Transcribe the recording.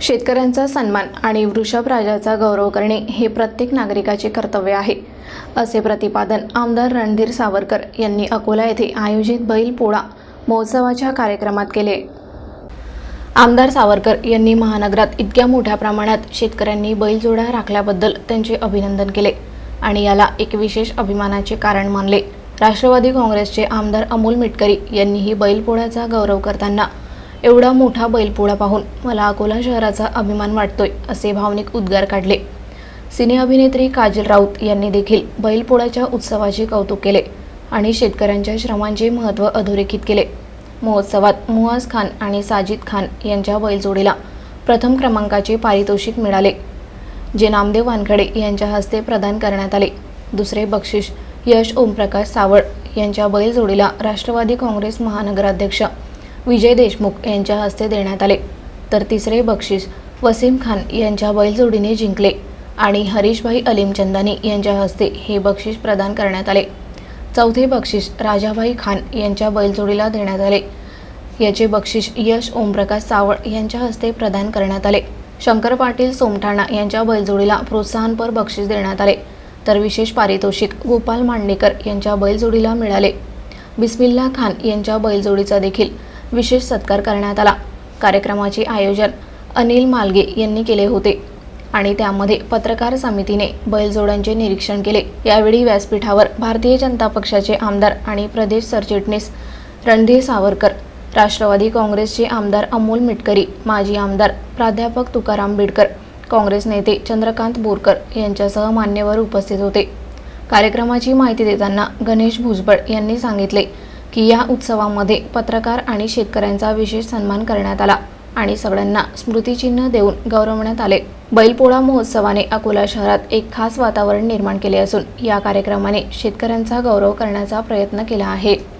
शेतकऱ्यांचा सन्मान आणि वृषभ राजाचा गौरव करणे हे प्रत्येक नागरिकाचे कर्तव्य आहे. असे प्रतिपादन आमदार रणधीर सावरकर यांनी अकोला येथे आयोजित बैल पोळा महोत्सवाच्या कार्यक्रमात केले. आमदार सावरकर यांनी महानगरात इतक्या मोठ्या प्रमाणात शेतकऱ्यांनी बैलजोड्या राखल्याबद्दल त्यांचे अभिनंदन केले आणि याला एक विशेष अभिमानाचे कारण मानले. राष्ट्रवादी काँग्रेसचे आमदार अमोल मिटकरी यांनीही बैलपोळ्याचा गौरव करताना एवढा मोठा बैलपोळा पाहून मला अकोला शहराचा अभिमान वाटतोय असे भावनिक उद्गार काढले. सिने अभिनेत्री काजल राऊत यांनी देखील बैलपोळ्याच्या उत्सवाचे कौतुक केले आणि शेतकऱ्यांच्या श्रमांचे महत्त्व अधोरेखित केले. महोत्सवात मुआज खान आणि साजिद खान यांच्या बैलजोडीला प्रथम क्रमांकाचे पारितोषिक मिळाले जे नामदेव वानखडे यांच्या हस्ते प्रदान करण्यात आले. दुसरे बक्षीस यश ओमप्रकाश सावळ यांच्या बैलजोडीला राष्ट्रवादी काँग्रेस महानगराध्यक्ष विजय देशमुख यांच्या हस्ते देण्यात आले. तर तिसरे बक्षीस वसीम खान यांच्या बैलजोडीने जिंकले आणि हरीशभाई अलीमचंदानी यांच्या हस्ते हे बक्षीस प्रदान करण्यात आले. चौथे बक्षीस राजाभाई खान यांच्या बैलजोडीला देण्यात आले. याचे बक्षीस यश ओमप्रकाश सावळ यांच्या हस्ते प्रदान करण्यात आले. शंकर पाटील सोमठाणा यांच्या बैलजोडीला प्रोत्साहनपर बक्षीस देण्यात आले. तर विशेष पारितोषिक गोपाल मांडणेकर यांच्या बैलजोडीला मिळाले. बिस्मिल्ला खान यांच्या बैलजोडीचा देखील विशेष सत्कार करण्यात आला. कार्यक्रमाचे आयोजन अनिल मालगे यांनी केले होते आणि त्यामध्ये पत्रकार समितीने बैलजोड्यांचे निरीक्षण केले. यावेळी व्यासपीठावर भारतीय जनता पक्षाचे आमदार आणि प्रदेश सरचिटणीस रणधीर सावरकर राष्ट्रवादी काँग्रेसचे आमदार अमोल मिटकरी माजी आमदार प्राध्यापक तुकाराम बिडकर काँग्रेस नेते चंद्रकांत बोरकर यांच्यासह मान्यवर उपस्थित होते. कार्यक्रमाची माहिती देताना गणेश भुजबळ यांनी सांगितले की या उत्सवामध्ये पत्रकार आणि शेतकऱ्यांचा विशेष सन्मान करण्यात आला आणि सगळ्यांना स्मृतिचिन्ह देऊन गौरवण्यात आले. बैलपोळा महोत्सवाने अकोला शहरात एक खास वातावरण निर्माण केले असून या कार्यक्रमाने शेतकऱ्यांचा गौरव करण्याचा प्रयत्न केला आहे.